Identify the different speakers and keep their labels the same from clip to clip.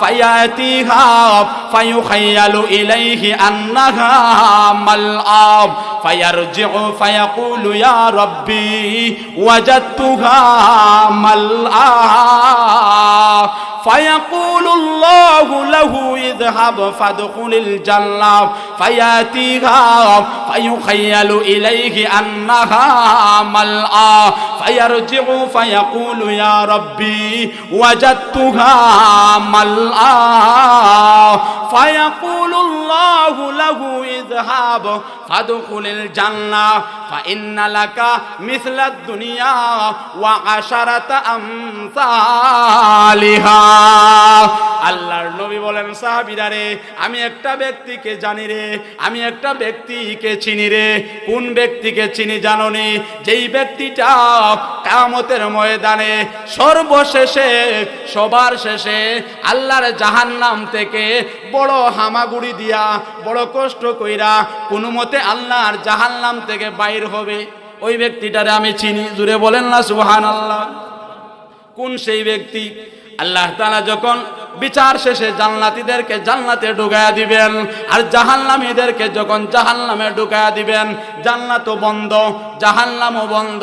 Speaker 1: فيأتيها فيخيل إليه أنها ملعب فيرجع فيقول يا ربي وجدتها ملعب فيقول الله له اذهب فادخل الجنة فيأتيها فيخيل إليه أنها ملأى فيرجع فيقول يا ربي وجدتها ملأى فيقول الله له اذهب فادخل feel জান্নাহ ফা ইন্নালাকা মিসলাদ দুনিয়া ওয়া আশারাতা আমসালিহা। আল্লাহর নবী বলেন, সাহাবীরা রে, আমি একটা ব্যক্তিকে জানি রে, আমি একটা ব্যক্তিকে চিনি রে। কোন ব্যক্তিকে চিনি জানো নি? যেই ব্যক্তিটা কামতের ময়দানে সর্বশেষে, সবার শেষে আল্লাহর জাহান্নাম থেকে বড় হামাগুড়ি দিয়া, বড় কষ্ট কইরা কোনো মতে আল্লাহর জাহান্নাম থেকে বাইর হবে। ওই ব্যক্তিটারে আমি চিনি। জুড়ে বলেন না সুহান আল্লাহ কোন সেই ব্যক্তি? আল্লাহ তাআলা যখন বিচার শেষে জান্নাতীদেরকে জান্নাতে ঢুকায়া দিবেন, আর জাহান্নামীদেরকে যখন জাহান্নামে ঢুকায়া দিবেন, জান্নাতও বন্ধ, জাহান্নামও বন্ধ।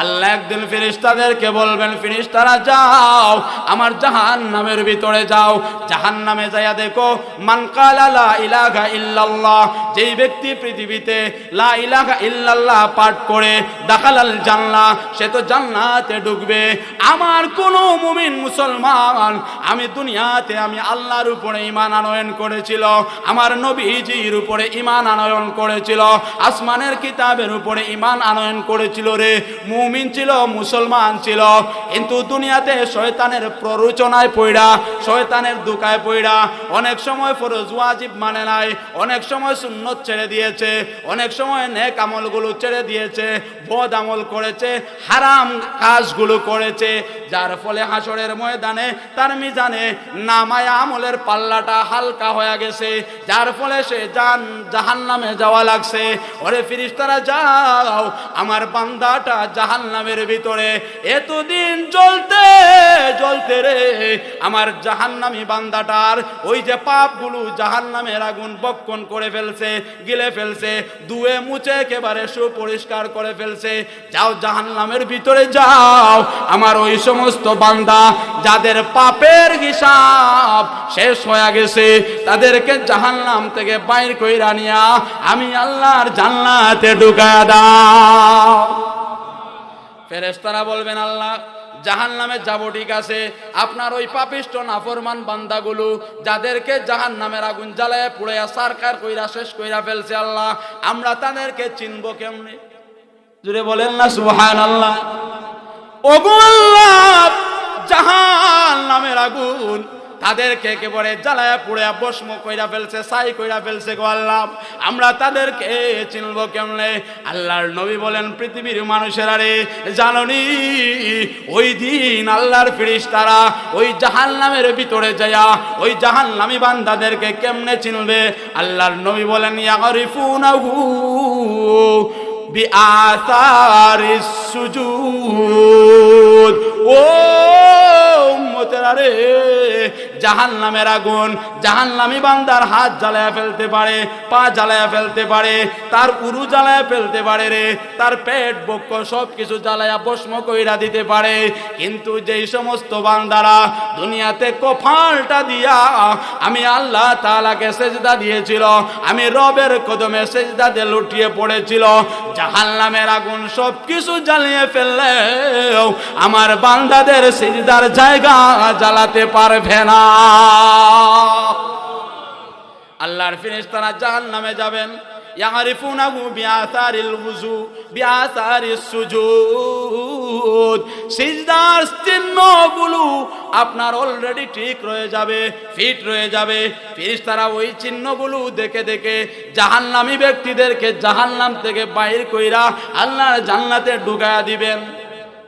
Speaker 1: আল্লাহ একদিন ফিরিস্তাদেরকে বলবেন ফিরিস্তারা যাও, আমার জাহান্নামের ভিতরে যাও। জাহান্নামে যাইয়া দেখো, মান কালা লা ইলাহা ইল্লাল্লাহ। যেই ব্যক্তি পৃথিবীতে লা ইলাহা ইল্লাল্লাহ পাঠ করে দাখালাল জান্নাহ, সে তো জান্নাতে ঢুকবে। আমার কোন মুমিন মুসলমান, আমি দুনিয়াতে আমি আল্লাহর উপরে ঈমান আনয়ন করেছিল, আমার নবীজির উপরে ঈমান আনয়ন করেছিল, আসমানের কিতাবের উপরে ঈমান আনয়ন করেছিল রে। মুমিন ছিল, মুসলমান ছিল, কিন্তু দুনিয়াতে শয়তানের প্ররোচনায় পইড়া, শয়তানের দুকায় পইড়া, অনেক সময় ফরজ ওয়াজিব মানে নাই, অনেক সময় সুন্নত ছেড়ে দিয়েছে। অনেক সময় নেক আমলগুলো ছেড়ে দিয়েছে, বদ আমল করেছে, হারাম কাজগুলো করেছে। যার ফলে হাসরের ময়দানে তার মিজানে নামায়া আমলের পাল্লাটা হালকা হয়ে গেছে। যার ফলে সে জান, জাহান্নামে যাওয়া লাগছে। ওরে ফিরিস্তারা, যাও, আমার বান্দাটা জাহান্নামের ভিতরে। এতদিন জ্বলতে জ্বলতে রে, আমার জাহান্নামী বান্দাটার ওই যে পাপগুলো জাহান্নামের আগুন বক্ষণ করে ফেলছে। গিলে ফেলছে, দুয়ে মুছে একেবারে সুপরিষ্কার করে ফেলছে। যাও জাহান্নামের ভিতরে যাও, আমার ওই সমস্ত বান্দা যাদের পাপের হিসাব শেষ হয়ে গেছে, তাদেরকে জাহান্নাম থেকে বাইর কইরা নিয়া আমি আল্লাহর জান্নাতে ঢুকা দাও। ফেরেশতারা বলবেন, আল্লাহ জাহান নামে যাব, ঠিক আছে? আপনার ওই পাপিষ্ট, নাফরমান বান্দাগুলো, যাদেরকে জাহান নামের আগুন জ্বালায় পুড়াইয়া সারকার কইরা শেষ কইরা ফেলছে আল্লাহ, আমরা তাদেরকে চিনবো কেমনে? জুড়ে বলেন না সুহান আল্লাহ ওগো জাহান নামের আগুন তাদেরকে একেবারে জ্বালায়া পুড়ে বস্ম কইরা ফেলছে সাই কইরা ফেলছে গো আল্লাহ। আমরা তাদেরকে চিনব কেমনে? আল্লাহর নবী বলেন, পৃথিবীর মানুষের আরে, জাননি? ওই দিন আল্লাহর ফিরিস তারা ওই জাহান্নামের ভিতরে যায়া ওই জাহান্নামী বান্দাদেরকে কেমনে চিনবে? আল্লাহর নবী বলেন ইয়ারিফুনাহু বিআসারিস সুজুদ। ও উম্মতেরা রে জাহান নামের আগুন জাহান নামি বান্দার হাত জ্বালায় ফেলতে পারে, পা জ্বালায় ফেলতে পারে, তার উরু জ্বালায় ফেলতে পারে রে, তার পেট, বক্ষ সব কিছু জ্বালায়া ভস্ম কইরা দিতে পারে। কিন্তু যেই সমস্ত বান্দারা দুনিয়াতে কফালটা দিয়া, আমি আল্লাহ তালাকে সেজদা দিয়েছিল, আমি রবের কদমে সেজদা দিয়ে লুটিয়ে পড়েছিল জাহান নামের আগুন সব কিছু জ্বালিয়ে ফেললেও আমার বান্দাদের সেজদার জায়গা জ্বালাতে পারবে না। আল্লাহর ফিরিস্তারা জাহান নামে যাবেন। ইয়ারিফুনাহু বিআসারিল ওযু বিআসারিস সুজুদ। সুজুদ সিজদার চিহ্নগুলো আপনার অলরেডি ঠিক রয়ে যাবে ফিট রয়ে যাবে। ফিরিস্তারা ওই চিহ্নগুলো দেখে দেখে জাহান্নামী ব্যক্তিদেরকে জাহান্নাম থেকে বাইর কইরা আল্লাহর জান্নাতে ঢুকায়া দিবেন।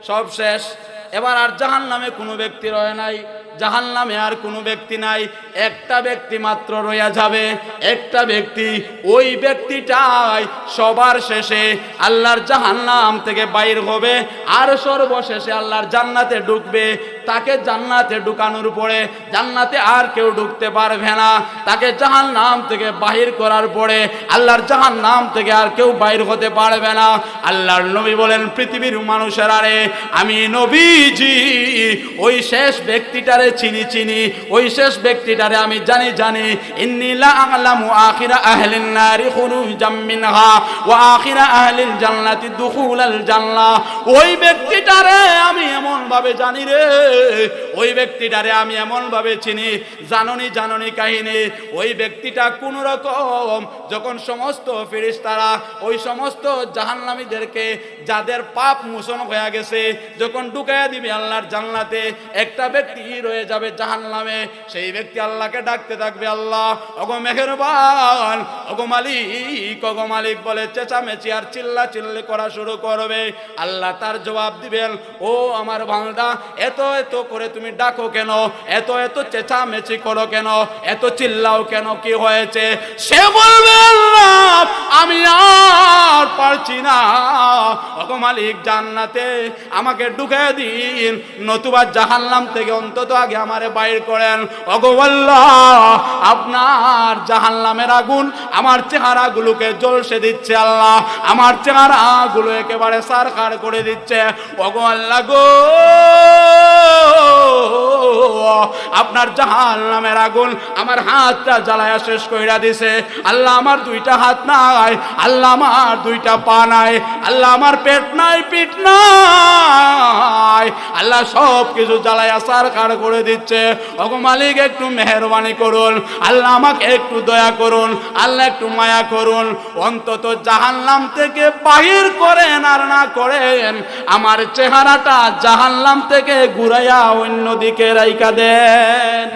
Speaker 1: সব শেষ। এবার আর জাহান নামে কোনো ব্যক্তি রয়ে নাই। জাহান নামে আর কোনো ব্যক্তি নাই। একটা ব্যক্তি মাত্র রয়ে যাবে। একটা ব্যক্তি ওই ব্যক্তিটাই সবার শেষে আল্লাহর জাহান্নাম থেকে বাইর হবে। আর সর্বশেষে আল্লাহর জান্নাতে ঢুকবে। তাকে জান্নাতে ঢুকানোর পরে জান্নাতে আর কেউ ঢুকতে পারবে না। তাকে জাহান নাম থেকে বাহির করার পরে আল্লাহর জাহান নাম থেকে আর কেউ বাহির হতে পারবে না। আল্লাহর নবী বলেন, পৃথিবীর মানুষের আরে আমি নবীজি। ওই শেষ ব্যক্তিটারে চিনি চিনি। ওই শেষ ব্যক্তিটারে আমি জানি জানি। আখিরা আখিরা জান্নাতি দুখুলাল জান্নাহ। ওই ব্যক্তিটারে আমি এমন ভাবে জানি রে ওই ব্যক্তিটারে আমি এমন ভাবে চিনি, জাননি জাননি কাহিনী। ওই ব্যক্তিটা কোন রকম যখন সমস্ত ফেরেশতারা, ওই সমস্ত জাহান্নামীদেরকে যাদের পাপ মোচন হয়ে গেছে, যখন ঢুকাইয়া দিবে আল্লাহর জান্নাতে, একটা ব্যক্তি রয়ে যাবে জাহান্নামে, সেই ব্যক্তি আল্লাহকে ডাকতে থাকবে, আল্লাহ, ওগো মেহেরবান, ওগো মালিক ওগো মালিক বলে চেঁচামেচি আর চিল্লা চিল্লি করা শুরু করবে। আল্লাহ তার জবাব দিবেন, ও আমার বান্দা, এত এত করে তুমি ডাকো কেন? এত এত চেঁচামেচি করো কেন? এত চিল্লাও কেন? কি হয়েছে? সে বলবে আমি আর পারছি না। ওগো মালিক, জান্নাতে আমাকে ঢুকে দিন। নতুবা জাহান্নাম থেকে অন্তত আগে আমারে বাইর করেন। ওগো আল্লাহ, আপনার জাহান্নামের আগুন আমার চেহারাগুলোকে জ্বলসে দিচ্ছে আল্লাহ। আমার চেহারাগুলো একেবারে সারখার করে দিচ্ছে। ওগো আল্লাহ গো! আপনার জাহান নামের আগুন আমার হাতটা জ্বালায়া শেষ কইরা দিছে। আল্লাহ আমার দুইটা হাত নাই, আল্লাহ আমার দুইটা পা নাই, আল্লাহ আমার পেট নাই, পিঠ নাই। আল্লাহ সব কিছু জ্বালায়া সার কার করে দিচ্ছে। ওগো মালিক, একটু মেহরবানি করুন। আল্লাহ আমাকে একটু দয়া করুন। আল্লাহ একটু মায়া করুন। অন্তত জাহান্নাম থেকে বাহির করেন আর না করেন, আমার চেহারাটা জাহান্নাম থেকে ঘুরাইয়া অন্যদিকে রাইকা দেন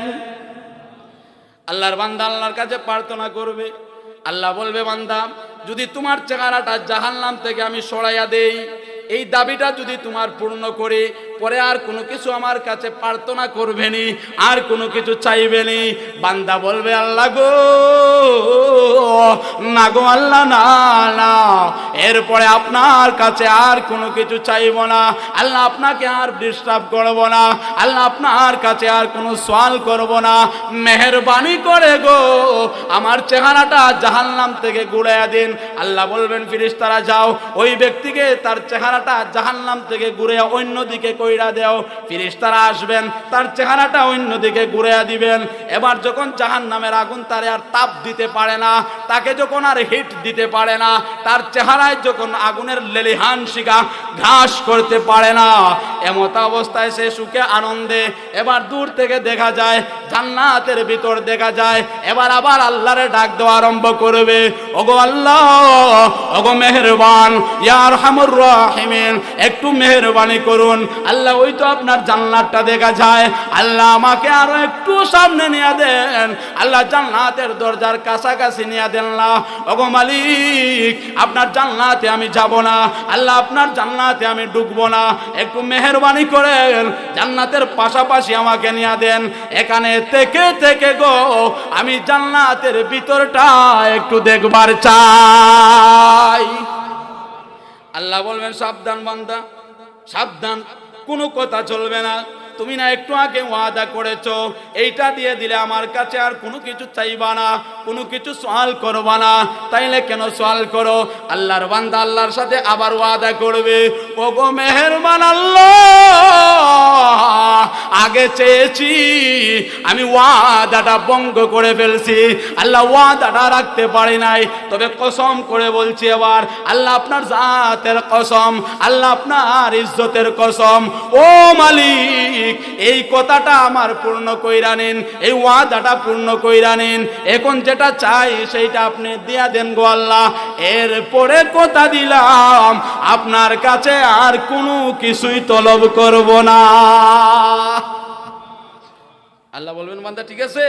Speaker 1: আল্লাহর বান্দা আল্লাহর কাছে প্রার্থনা করবে। আল্লাহ বলবে, বান্দা, যদি তোমার চেহারাটা জাহান্নাম থেকে আমি সরাইয়া দেই, এই দাবিটা যদি তোমার পূর্ণ করে পরে আর কোনো কিছু আমার কাছে প্রার্থনা করবেনি, আর কোনো কিছু চাইবেনি। বান্দা বলবে, আল্লাহ গো, না গো, আল্লাহ, না এরপরে আপনার কাছে আর কোনো কিছু চাইব না। আল্লাহ আপনাকে আর ডিস্টার্ব করব না। আল্লাহ আপনার কাছে আর কোনো সোয়াল করব না। মেহরবানি করে গো, আমার চেহারাটা জাহান্নাম থেকে গুড়াইয়া দিন। আল্লাহ বলবেন ফিরিস্তারা যাও। ওই ব্যক্তিকে তার চেহারাটা জাহান্নাম থেকে ঘুরে অন্যদিকে কইরা দেও, ফিরিস্তারা আসবেন, তার চেহারাটা অন্যদিকে ঘুরাইয়া দিবেন। এবার যখন জাহান্নামের আগুন তারে আর তাপ দিতে পারে না, তাকে যখন আর হিট দিতে পারে না, তার চেহারায় যখন আগুনের লেলিহান শিকা ঘাস করতে পারে না, এমত অবস্থায় সে সুখে আনন্দে এবার দূর থেকে দেখা যায়, জান্নাতের ভিতর দেখা যায়, এবার আবার আল্লাহরে ডাক দেওয়া আরম্ভ করবে। ওগো আল্লাহ, ওগো মেহরবান ইয়ার হামুর রাহিমিন, একটু মেহরবানি করুন। আল্লাহ ওই তো আপনার জান্নাতটা দেখা যায়। আল্লাহ আমাকে আরও একটু সামনে নিয়ে দেন। আল্লাহ জান্নাতের দরজার কাছাকাছি নিয়ে দেন না। ওগো মালিক, আপনার জান্নাতে আমি যাব না। আল্লাহ, আপনার জান্নাতে আমি ঢুকবো না। একটু মেহরবানি করেন। জান্নাতের পাশাপাশি আমাকে নিয়ে দেন। এখানে থেকে থেকে গো, আমি জান্নাতের ভিতরটা একটু দেখবার চাই। আল্লাহ বলবেন, সাবধান বান্দা, সাবধান। কোনো কথা চলবে না। তুমি না একটু আগে ওয়াদা করেছ। এইটা দিয়ে দিলে আমার কাছে আর কোনো কিছু চাইবা না। কোনো কিছু সওয়াল করবা না। তাইলে কেন সওয়াল করো? আল্লাহর বান্দা আল্লাহর সাথে আবার ওয়াদা করবে। ও গো মেহেরবান আল্লাহ, আগে চেয়েছি, আমি ওয়াদাটা ভঙ্গ করে ফেলছি। আল্লাহ ওয়াদাটা রাখতে পারি নাই। তবে কসম করে বলছি এবার, আল্লাহ আপনার জাতের কসম, আল্লাহ আপনার ইজ্জতের কসম। ও মালিক, এই কথাটা আমার পূর্ণ কইরা নিন, এই ওয়াদাটা পূর্ণ কইরা নিন। এখন যেটা চাই সেইটা আপনি দিয়া দেন গো আল্লাহ। এরপরে কথা দিলাম, আপনার কাছে আর কোনো কিছুই তলব করব না। আল্লাহ বলবেন, বান্দা, ঠিক আছে?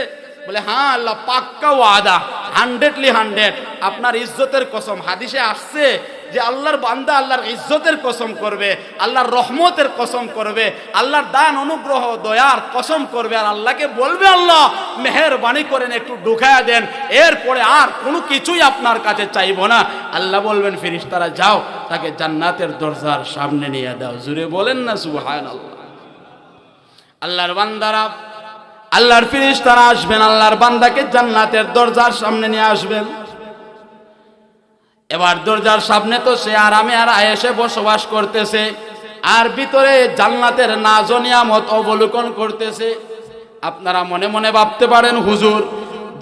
Speaker 1: বলে হ্যাঁ আল্লাহ, পাক্কা ওয়াদা হান্ড্রেডলি হান্ড্রেড আপনার ইজ্জতের কসম, হাদিসে আসছে যে আল্লাহর বান্দা আল্লাহর ইজ্জতের কসম করবে, আল্লাহর রহমতের কসম করবে, আল্লাহর দান, অনুগ্রহ, দয়ার কসম করবে, আর আল্লাহকে বলবে আল্লাহ, মেহরবানি করেন একটু ঢুকায়া দেন, এরপরে আর কোনো কিছুই আপনার কাছে চাইব না। আল্লাহ বলবেন ফিরিস্তারা যাও, তাকে জান্নাতের দরজার সামনে নিয়ে দাও। জুড়ে বলেন না সুবহান আল্লাহ আল্লাহর বান্দারা, আল্লাহর ফিরিস্তারা আসবেন, আল্লাহর বান্দাকে জান্নাতের দরজার সামনে নিয়ে আসবেন। এবার দরজার সামনে তো সে আরামে আর আয়েসে বসবাস করতেছে। আর ভিতরে জান্নাতের নাজ নিয়ামত অবলোকন করতেছে। আপনারা মনে মনে ভাবতে পারেন, হুজুর,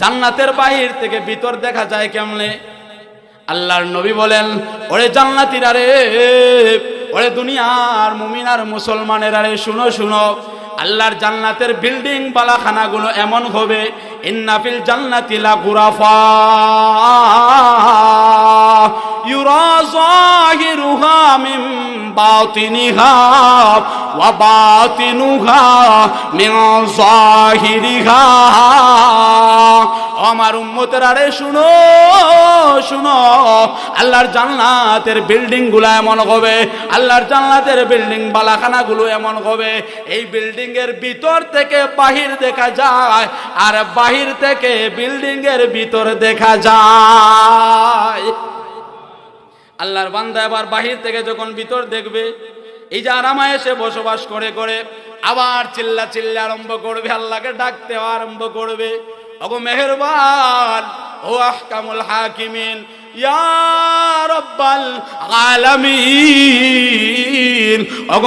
Speaker 1: জান্নাতের বাহির থেকে ভিতর দেখা যায় কেমনে? আল্লাহর নবী বলেন, ওরে জান্নাতিরা রে, ওরে দুনিয়ার মুমিনার মুসলমানের আরে, শুনো শুনো, আল্লাহর জান্নাতের বিল্ডিং বালাখানাগুলো এমন হবে, ইন্নাফিল জান্নাতি লা গুরাফা। আমার উম্মতের, আরে শুনো শুনো, আল্লাহর জান্নাতের বিল্ডিংগুলো এমন হবে, আল্লাহর জান্নাতের বিল্ডিং বালাখানা গুলো এমন হবে, এই বিল্ডিং এর ভিতর থেকে বাহির দেখা যায়, আর বাহির থেকে বিল্ডিং এর ভিতর দেখা যায়। আল্লাহর বান্দা এবার বাহির থেকে যখন ভিতর দেখবে, এই যে আরামায় এসে বসবাস করে করে আবার চিল্লা চিল্লা আরম্ভ করবে, আল্লাহকে ডাকতে আরম্ভ করবে। ওগো মেহেরবান, ও আহকামুল হাকিমিন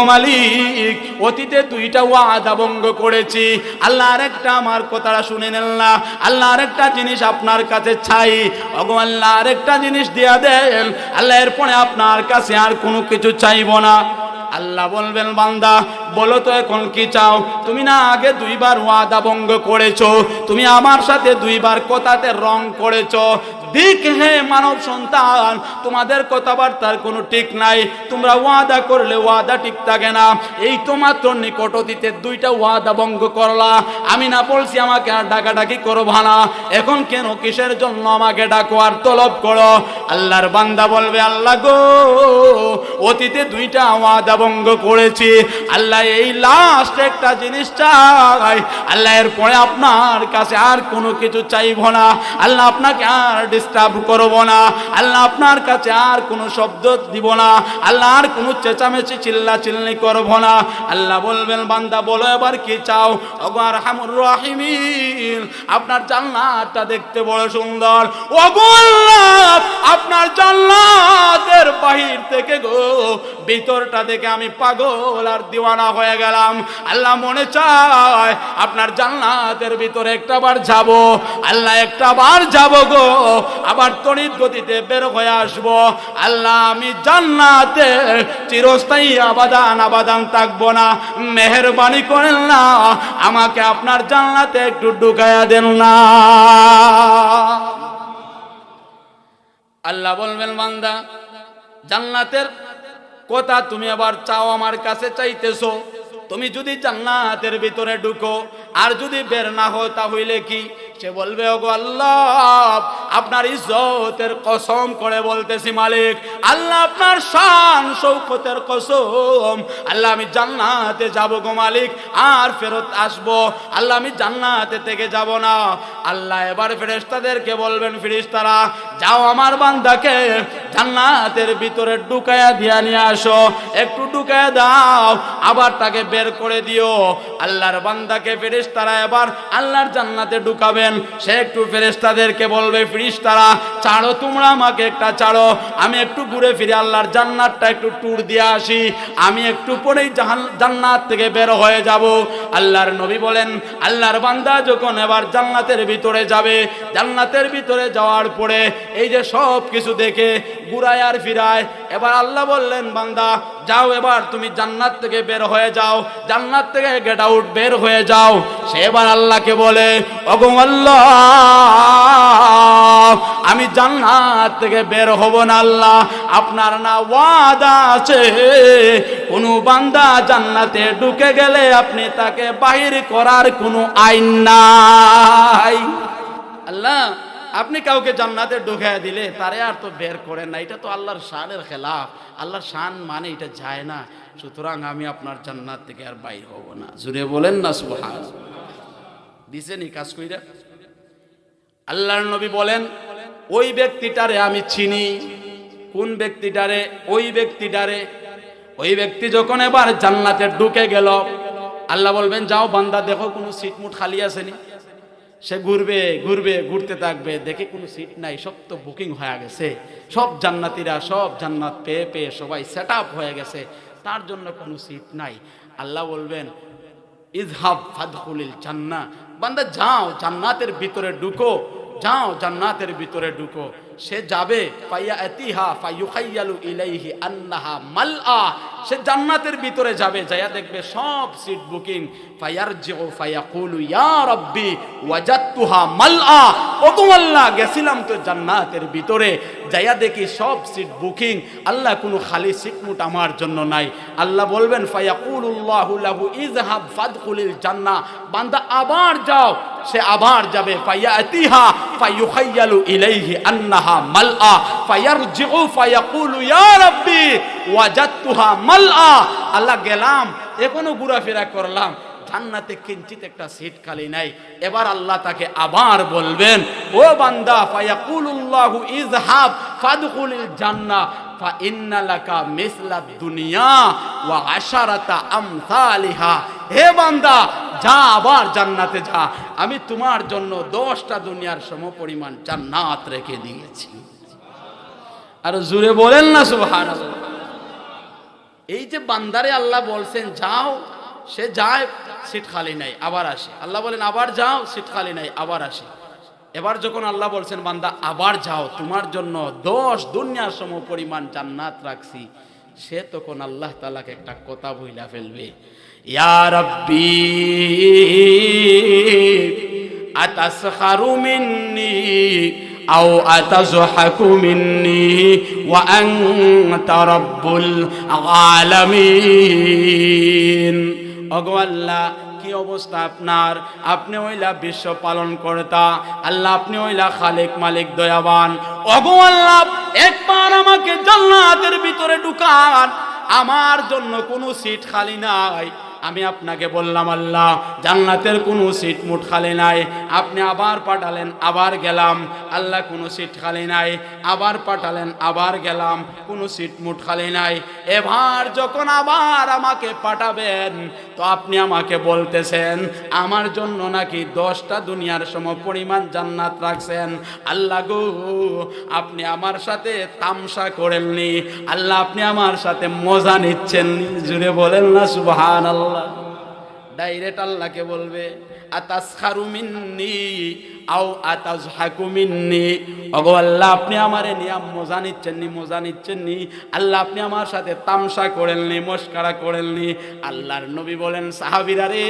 Speaker 1: মালিক, অতীতে দুইটা ওয়াদা ভঙ্গ করেছি। আল্লাহ আরেকটা আমার কথাটা শুনে নেন না। আল্লাহ আরেকটা জিনিস আপনার কাছে চাই। ওগো আল্লাহ আরেকটা জিনিস দিয়া দেন। আল্লাহ এরপরে আপনার কাছে আর কোনো কিছু চাইব না। আল্লাহ বলবেন, বান্দা, বলো তো এখন কি চাও? তুমি না আগে দুইবার ওয়াদা ভঙ্গ করেছ। তুমি আমার সাথে দুইবার কথাতে রং করেছ। দিক হে মানব সন্তান, তোমাদের কথাবার্তার কোনো ঠিক নাই। তোমরা ওয়াদা করলে ওয়াদা ঠিক থাকে না। এই তো মাত্র নিকট অতীতে দুইটা ওয়াদা ভঙ্গ করলা। আমি না বলছি আমাকে আর ডাকাডাকি করব না। এখন কেন কিসের জন্য আমাকে ডাকো আর তলব করো? আল্লাহর বান্দা বলবে, আল্লাহ গো, অতীতে দুইটা ওয়াদা ভঙ্গ করেছি। আল্লাহ এই লাস্ট একটা জিনিস চাই। আল্লাহ এর পরে আপনার কাছে আর কোনো কিছু চাইব না। আল্লাহ আপনাকে আর ডিস্টার্ব করব না। আল্লাহ আপনার কাছে আর কোনো শব্দ দিব না। আল্লাহ আর কোনো চেঁচামেচি চিল্লা চিল্লি করব না। আল্লাহ বলবেন, বান্দা, বলো এবার কি চাও? অগার হামুর রাহিমিন, আপনার জান্নাতটা দেখতে বড় সুন্দর। ওগো আল্লাহ, আপনার জান্নাতের বাহির থেকে গো, ভিতরটা দেখে আমি পাগল আর দিওয়ানা হয়ে গেলাম। আল্লাহ মনে চায়, আপনার জান্নাতের ভিতরে একটা বার যাব। আল্লাহ একটা বার যাব গো আবার তড়িৎ গতিতে বের হয়ে আসব। আল্লাহ, আমি জান্নাতে চিরস্থায়ী আবাদান আবাদান থাকব না। মেহরবানি করেন না, আমাকে আপনার জান্নাতে একটু ঢুকাইয়া দেন না। আল্লাহ বলবেন, বান্দা, জান্নাতের কথা তুমি আবার চাও আমার কাছে চাইতেছো। তুমি যদি জান্নাতের ভিতরে ঢুকো আর যদি বের না হো তাহলে কি? সে বলবে, ওগো আল্লাহ আপনার ইজ্জতের কসম করে বলতেছি, মালিক, আল্লাহ আপনার শান, শৌকতের কসম। আল্লাহ আমি জান্নাতে যাব গো মালিক, আর ফেরত আসব। আল্লাহ আমি জান্নাতে থেকে যাব না। আল্লাহ এবার ফেরেশতাদেরকে বলবেন, ফেরেশতারা, যাও আমার বান্দাকে জান্নাতের ভিতরে ঢুকায়া দিয়া নিয়ে আসো। একটু ঢুকায়া দাও আবার তাকে বের করে দিও। আল্লাহর বান্দাকে ফেরেশতারা এবার আল্লাহর জান্নাতে ঢুকাবেন। সে একটু ফেরেশতাদেরকে বলবে ফেরেশতারা ছাড়ো, তোমরা আমাকে একটা ছাড়ো। আমি একটু ঘুরে ফিরে আল্লাহর জান্নাতটা একটু ট্যুর দিয়ে আসি। আমি একটু পরেই জান্নাত থেকে বের হয়ে যাব। আল্লাহর নবী বলেন, আল্লাহর বান্দা যখন এবার জান্নাতের ভিতরে যাবে, জান্নাতের ভিতরে যাওয়ার পরে এই যে সব কিছু দেখে ঘুরায় আর ফিরায়, এবার আল্লাহ বললেন, বান্দা যাও এবার, তুমি জান্নাত থেকে বের হয়ে যাও। জান্নাত থেকে গেট আউট বের হয়ে যাও। সে এবার আল্লাহকে বলে, ওগো আল্লাহ, আমি জান্নাত থেকে বের হব না আল্লাহ। আপনার না ওয়াদা আছে। কোন বান্দা জান্নাতে ঢুকে গেলে আপনি তাকে বাহির করার কোনো আইন নাই। আল্লাহ আপনি কাউকে জান্নাতে ঢুকায় দিলে তারে আর তো বের করেন না। এটা তো আল্লাহর শানের খেলাফ। আল্লাহর শান মানে এটা যায় না। সুতরাং আমি আপনার জান্নাত থেকে আর বাইর হব না। জুড়ে বলেন না সুহান দিছেনি কাজ কইরা? আল্লাহর নবী বলেন, ওই ব্যক্তিটারে আমি চিনি। কোন ব্যক্তিটারে? ওই ব্যক্তিটারে। ওই ব্যক্তি যখন এবার জান্নাতে ঢুকে গেল, আল্লাহ বলবেন, যাও বান্দা, দেখো কোনো সিট মুট খালি আসেনি সে ঘুরবে ঘুরবে, ঘুরতে থাকবে, দেখে কোনো সিট নাই, সব তো বুকিং হয়ে গেছে। সব জান্নাতিরা, সব জান্নাত পেয়ে পেয়ে সবাই সেট হয়ে গেছে। তার জন্য কোনো সিট নাই। আল্লাহ বলবেন, ইজহাব ফাদখুলিল জান্না বান্দা, যাও, জান্নাতের ভিতরে ঢুকো, যাও, জান্নাতের ভিতরে ঢুকো। সে যাবে, ফাইয়া এতিহা ইলাইহি সে জান্নাতের ভিতরে যাবে, যাইয়া দেখবে সব সিট বুকিং। ইয়া রাব্বি, ওয়াজাদতুহা মালআ। ওগো আল্লাহ গেছিলাম তো জান্নাতের ভিতরে। যাইয়া দেখি সব সিট বুকিং আল্লাহ কোনো খালি সিট মুট আমার জন্য নাই। আল্লাহ বলবেন, ফায়াকুলুল্লাহু লাহু ইযহাব ফাদখুলিল জান্নাহ। বান্দা আবার যাও, সে আবার যাবে। ফায়াতিহা ফায়ুখাইয়ালু ইলাইহি আন্নাহা মালআ। ফায়ারজিউ ফায়াকুলু ইয়া রাব্বি। ওয়াজাদতুহা মালআ। আল্লাহ গেলাম, এখনও ঘোরাফেরা করলাম। জান্নাতে কিঞ্চিত একটা সিট খালি নাই। এবার আল্লাহ তাকে আবার বলবেন, ও বান্দা, ফায়াকুলুল্লাহু ইযহাব ফাদখুলিল জান্নাহ ফা লাকা মিসলা দুনিয়া ওয়া আশারাতা আমসালিহা। হে বান্দা, যা আবার জান্নাতে যা। আমি তোমার জন্য দশটা দুনিয়ার সম পরিমাণ জান্নাত রেখে দিয়েছি। আর জুড়ে বলেন না, সুবহানাল্লাহ। এই যে বান্দারে আল্লাহ বলছেন, যাও, সে যায় সিট খালি নাই, আবার আসে। আল্লাহ বলেন, আবার যাও, সিট খালি নাই, আবার আসে। এবার যখন আল্লাহ বলছেন, বান্দা, আবার যাও, তোমার জন্য দশ দুনিয়ার সম পরিমাণ জান্নাত রাখছি, সে তখন আল্লাহ তালাকে একটা কথা বইলা ফেলবে। ইয়া রাব্বি, আতাসখারু মিন্নি আও আতাজহাকু মিন্নি ওয়া আনতা রাব্বুল ওগো আল্লাহ কি অবস্থা আপনার? আপনি ওইলা বিশ্ব পালন কর্তা আল্লাহ আপনি ওইলা খালেক মালিক দয়াবান। অগোয়াল্লা একবার আমাকে জান্নাতের ভিতরে ঢুকান, আমার জন্য কোনো সিট খালি নাই। আমি আপনাকে বললাম, আল্লাহ, জান্নাতের কোনো সিট মুট খালি নাই। আপনি আবার পাঠালেন, আবার গেলাম। আল্লাহ, কোনো সিট খালি নাই। আবার পাঠালেন, আবার গেলাম। কোনো সিট মুট খালি নাই। এবার যখন আবার আমাকে পাঠাবেন, তো আপনি আমাকে বলতেছেন, আমার জন্য নাকি দশটা দুনিয়ার সম পরিমাণ জান্নাত রাখছেন? আল্লাহ গো, আপনি আমার সাথে তামসা করেননি। আল্লাহ, আপনি আমার সাথে মজা নিচ্ছেন। জুড়ে বলেন না সুবহান আল্লাহ ডাইরেক্ট আল্লাহকে বলবে, আতাসখারু মিন্নি আও আতাজহাকু মিন্নি। ওগো আল্লাহ, আপনি আমারে নিয়ে মজা নিচ্ছেন নি, মজা নিচ্ছেন নি। আল্লাহ, আপনি আমার সাথে তামসা করেননি মস্কারা করেননি আল্লাহর নবী বলেন, সাহাবিরা রে,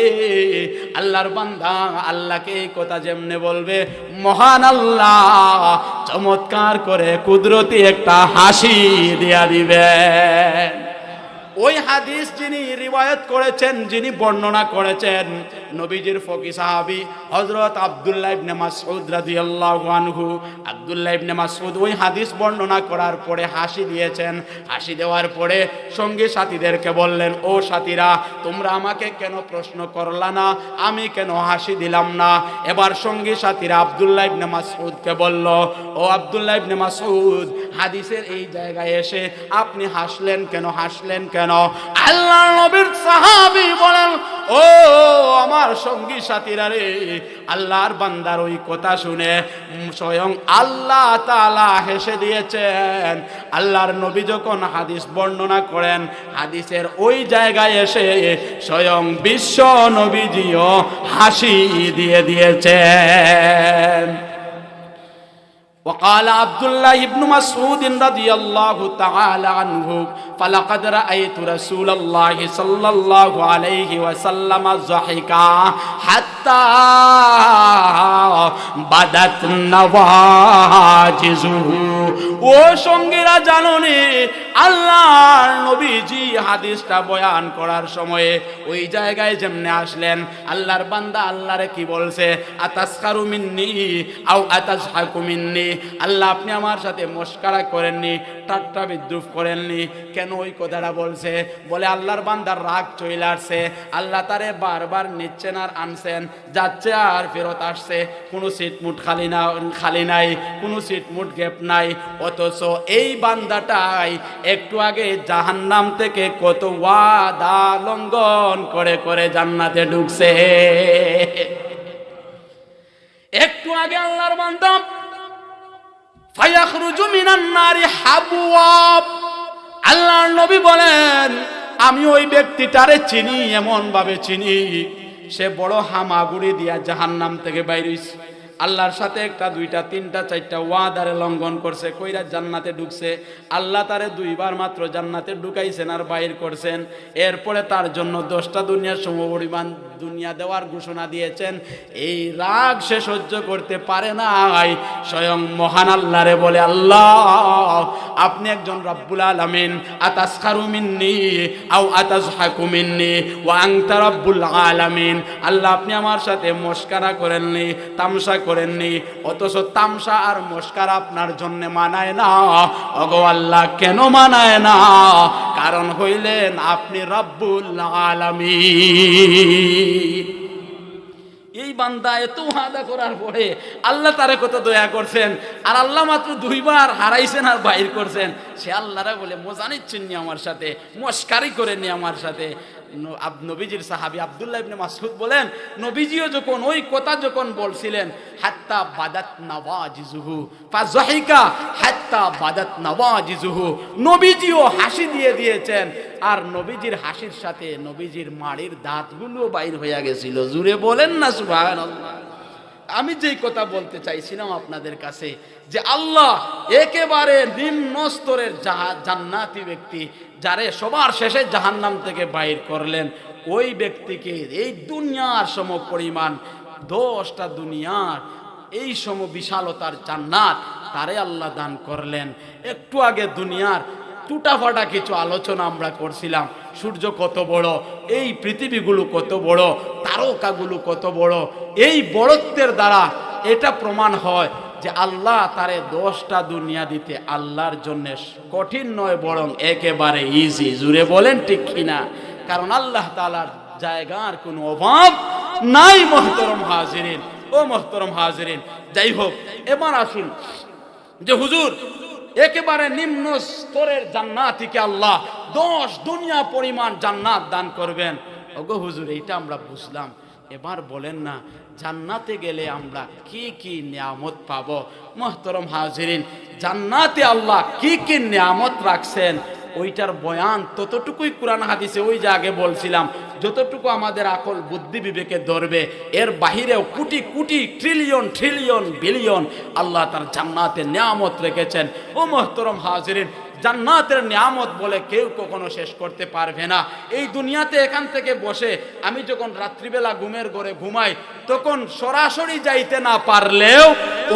Speaker 1: আল্লাহর বান্দা, আল্লাহকে এই কথা যেমনে বলবে, মহান আল্লাহ, চমৎকার করে কুদরতি একটা হাসি দিয়া দিবেন। ওই হাদিস যিনি রিওয়ায়ত করেছেন, যিনি বর্ণনা করেছেন, নবীজির ফকি সাহাবি হজরত আবদুল্লাহ ইবনে মাসউদ রাদিয়াল্লাহু আনহু। আবদুল্লাহ ইবনে মাসউদ ওই হাদিস বর্ণনা করার পরে হাসি দিয়েছেন। হাসি দেওয়ার পরে সঙ্গী সাথীদেরকে বললেন, ও সাথীরা, তোমরা আমাকে কেন প্রশ্ন করলা না? আমি কেন হাসি দিলাম না? এবার সঙ্গী সাথীরা আবদুল্লাহ ইবনে মাসউদকে বলল, ও আবদুল্লাহ ইবনে মাসউদ, হাদিসের এই জায়গায় এসে আপনি হাসলেন কেন হাসলেন কেন? আল্লাহ নবীর সাহাবী বলেন, ও আমার সঙ্গী সাথীরা রে, আল্লাহর বান্দার ওই কথা শুনে স্বয়ং আল্লাহ তাআলা হেসে দিয়েছেন। আল্লাহর নবী যখন হাদিস বর্ণনা করেন, হাদিসের ওই জায়গায় এসে স্বয়ং বিশ্ব নবীজিও হাসি দিয়ে দিয়েছেন। وقال عبد الله بن مسعود رضي الله تعالى عنه فلقد رأيت رسول الله صلى الله عليه وسلم ضحكا حتى بدت نواجزه ও সঙ্গীরা জাননি আল্লাহর নবীজি হাদিসটা বয়ান করার সময়ে ওই জায়গায় যেমনে আসলেন আল্লাহর বান্দা আল্লাহরে কি বলছে আতাসকারু মিন্নি আও আতাসহাকু মিন্নি আল্লাহ, আপনি আমার সাথে মস্কারা করেননি ঠাট্টা বিদ্রুপ করেননি। কেন ওই কথাটা বলছে? বলে, আল্লাহর বান্দার রাগ চলে আসছে। আল্লাহ তারে বারবার নিচ্ছেন আর আনছেন। যাচ্ছে আর ফেরত আসছে। কোনো সিট মুট খালি না, খালি নাই, কোনো সিট মুট গ্যাপ নাই। অথচ এই বান্দাটাই একটু আগে জাহান্নাম থেকে কত ওয়াদা লঙ্ঘন করে করে জান্নাতে ঢুকছে। একটু আগে আল্লাহর বান্দা ফায়াখরুজু মিনান নারি হাবওয়াব আল্লাহর নবী বলেন, আমি ওই ব্যক্তিটারে চিনি এমন ভাবে চিনি। সে বড় হামাগুড়ি দিয়া জাহান্নাম থেকে বাইর হইছে। আল্লাহর সাথে একটা, দুইটা, তিনটা, চারটা ওয়াদারে লঙ্ঘন করছে, কইরা জান্নাতে ঢুকছে। আল্লাহ তারে দুইবার মাত্র জান্নাতে ঢুকাইছেন আর বাইর করছেন। এরপরে তার জন্য দশটা দুনিয়ার সমপরিমাণ দুনিয়া দেওয়ার ঘোষণা দিয়েছেন। এই রাগ সে সহ্য করতে পারে নাই। স্বয়ং মহান আল্লাহরে বলে, আল্লাহ, আপনি একজন রব্বুল আলামিন। আতাসখারু মিন্নি আও আতাজহাকু মিন্নি ওয়া রব্বুল আলামিন। আল্লাহ, আপনি আমার সাথে মস্কারা করেননি, তামসা করেননি। অথচ তামসা আর মস্কারা আপনার জন্য মানায় না। অগো আল্লাহ, কেন মানায় না? কারণ হইলেন আপনি রব্বুল আলামিন। এই বান্দা এত ওয়াদা করার পরে আল্লাহ তারে কত দয়া করছেন? আর আল্লাহ মাত্র দুইবার হারাইছেন আর বাইর করছেন। সে আল্লাহরা বলে মজা নিচ্ছেন নি আমার সাথে মস্কারি করেননি আমার সাথে। নবীজির সাহাবি আবদুল্লাহ ইবনে মাসুদ বলেন, নবীজিও যখন ওই কথা যখন বলছিলেন, হাত্তা বাদাত নওয়াজিজুহু ফাজহিকা হাত্তা বাদাত নওয়াজিজুহু। নবীজিও হাসি দিয়ে দিয়েছেন, আর নবীজির হাসির সাথে নবীজির মাড়ির দাঁতগুলো বাইর হয়ে গেছিল। জুড়ে বলেন না, সুবহানাল্লাহ। আমি যেই কথা বলতে চাইছিলাম আপনাদের কাছে, যে আল্লাহ একেবারে নিম্ন স্তরের জান্নাতি ব্যক্তি যারে সবার শেষে জাহান্নাম থেকে বাইর করলেন, ওই ব্যক্তিকে এই দুনিয়ার সম পরিমাণ দশটা দুনিয়ার এই সম বিশালতার জান্নাত তারে আল্লাহ দান করলেন। একটু আগে দুনিয়ার টুটাফাটা কিছু আলোচনা আমরা করছিলাম। সূর্য কত বড়? এই পৃথিবীগুলো কত বড়? তারকাগুলো কত বড়? এই বড়ত্বের দ্বারা এটা প্রমাণ হয় যে আল্লাহ তারে দশটা দুনিয়া দিতে আল্লাহর জন্য কঠিন নয়, বরং একেবারে ইজি জুড়ে বলেন ঠিক কিনা? কারণ আল্লাহ তালার জায়গার কোনো অভাব নাই, মহতরম হাজিরিন। ও মহতরম হাজিরিন, যাই হোক, এবার আসুন যে হুজুর একেবারে নিম্ন স্তরের জান্নাতিকে আল্লাহ দশ দুনিয়া পরিমাণ জান্নাত দান করবেন। ওগো হুজুর, এইটা আমরা বুঝলাম। এবার বলেন না, জান্নাতে গেলে আমরা কি কি নিয়ামত পাব? মোহতরম হাজিরিন, জান্নাতে আল্লাহ কি কি নিয়ামত রাখছেন? ওইটার বয়ান ততটুকুই কোরআন হাদিসে ওই যে আগে বলছিলাম, যতটুকু আমাদের আকল বুদ্ধি বিবেকে ধরবে, এর বাহিরেও crore crore trillion trillion billion আল্লাহ তার জান্নাতে নিয়ামত রেখেছেন। ও মোহতরম হাজিরিন, জান্নাতের নিয়ামত বলে কেউ কখনো শেষ করতে পারবে না। এই দুনিয়াতে এখান থেকে বসে আমি যখন রাত্রিবেলা ঘুমের ঘরে ঘুমাই, তখন সরাসরি যাইতে না পারলেও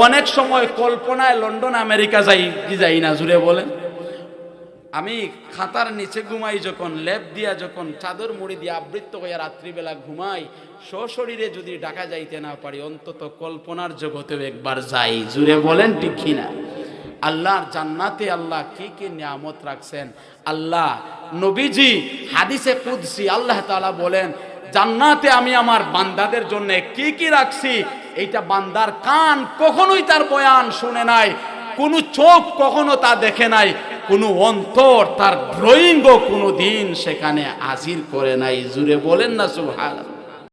Speaker 1: অনেক সময় কল্পনায় লন্ডন, আমেরিকা যাই যাই না জুড়ে বলেন? আমি খাতার নিচে ঘুমাই যখন, লেপ দিয়া যখন, চাদর মুড়ি দিয়ে আবৃত্ত হইয়া রাত্রিবেলা ঘুমাই, সশরীরে যদি ডাকা যাইতে না পারি, অন্তত কল্পনার জগতেও একবার যাই। জুড়ে বলেন ঠিক কিনা? আল্লাহর জান্নাতে আল্লাহ কি কি নিয়ামত রাখছেন? আল্লাহ, নবীজি, হাদিসে কুদসি, আল্লাহ তাআলা বলেন, জান্নাতে আমি আমার বান্দাদের জন্য কি কি রাখছি? এইটা বান্দার কান কখনোই তার বয়ান শুনে নাই। কোনো চোখ কখনো তা দেখে নাই, কোনো অন্তর তার ড্রয়িংও কোনো দিন সেখানে হাজির করে নাই। জুড়ে বলেন না, সুবহানাল্লাহ।